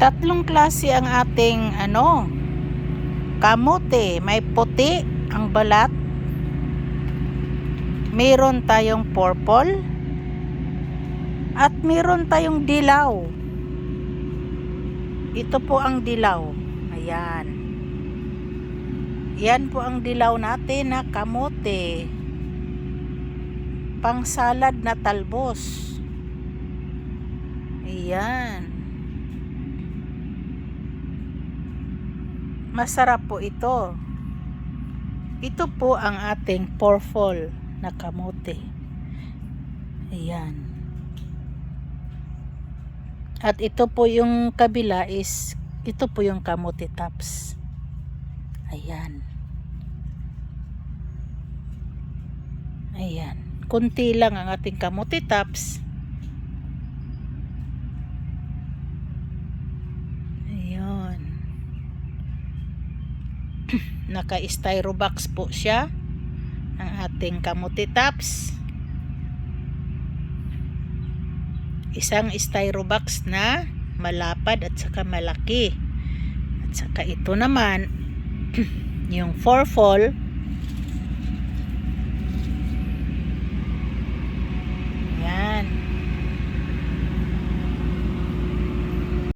Tatlong klase ang ating ano, kamote. May puti ang balat. Meron tayong purple. At meron tayong dilaw. Ito po ang dilaw. Ayan. Yan po ang dilaw natin na kamote. Pang salad na talbos. Ayan. Masarap po ito. Ito po ang ating purple na kamote. Ayan. At ito po yung kabila is, ito po yung kamote tops. Ayan. Ayan. Kunti lang ang ating kamote tops. Naka-styrobox po siya. Ang ating kamote tops. Isang styrobox na malapad at saka malaki. At saka ito naman, yung four fall